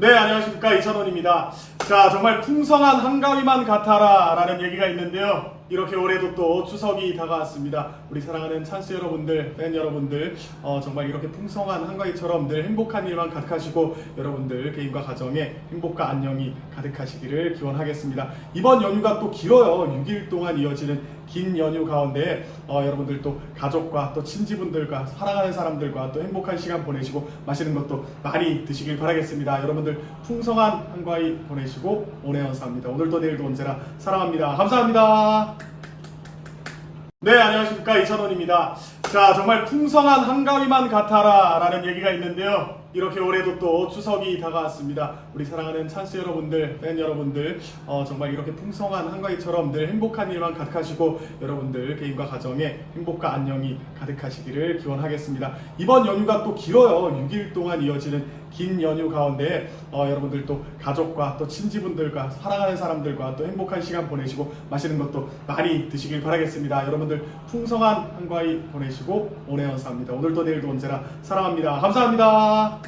네, 안녕하십니까. 이찬원입니다. 자, 정말 풍성한 한가위만 같아라 라는 얘기가 있는데요. 이렇게 올해도 또 추석이 다가왔습니다. 우리 사랑하는 찬스 여러분들, 팬 여러분들, 어, 정말 이렇게 풍성한 한가위처럼 늘 행복한 일만 가득하시고 여러분들 개인과 가정에 행복과 안녕이 가득하시기를 기원하겠습니다. 이번 연휴가 또 길어요. 6일 동안 이어지는 긴 연휴 가운데 어, 여러분들 또 가족과 또 친지분들과 사랑하는 사람들과 또 행복한 시간 보내시고 맛있는 것도 많이 드시길 바라겠습니다. 여러분들 풍성한 한가위 보내시고 오래 감사합니다. 오늘도 내일도 언제나 사랑합니다. 감사합니다. 네, 안녕하십니까. 이찬원입니다. 자, 정말 풍성한 한가위만 같아라 라는 얘기가 있는데요. 이렇게 올해도 또 추석이 다가왔습니다. 우리 사랑하는 찬스 여러분들, 팬 여러분들, 어, 정말 이렇게 풍성한 한가위처럼 늘 행복한 일만 가득하시고 여러분들 개인과 가정에 행복과 안녕이 가득하시기를 기원하겠습니다. 이번 연휴가 또 길어요. 6일 동안 이어지는 긴 연휴 가운데 어, 여러분들 또 가족과 또 친지분들과 사랑하는 사람들과 또 행복한 시간 보내시고 맛있는 것도 많이 드시길 바라겠습니다. 여러분들 풍성한 한가위 보내시고 오래 감사합니다. 오늘도 내일도 언제나 사랑합니다. 감사합니다.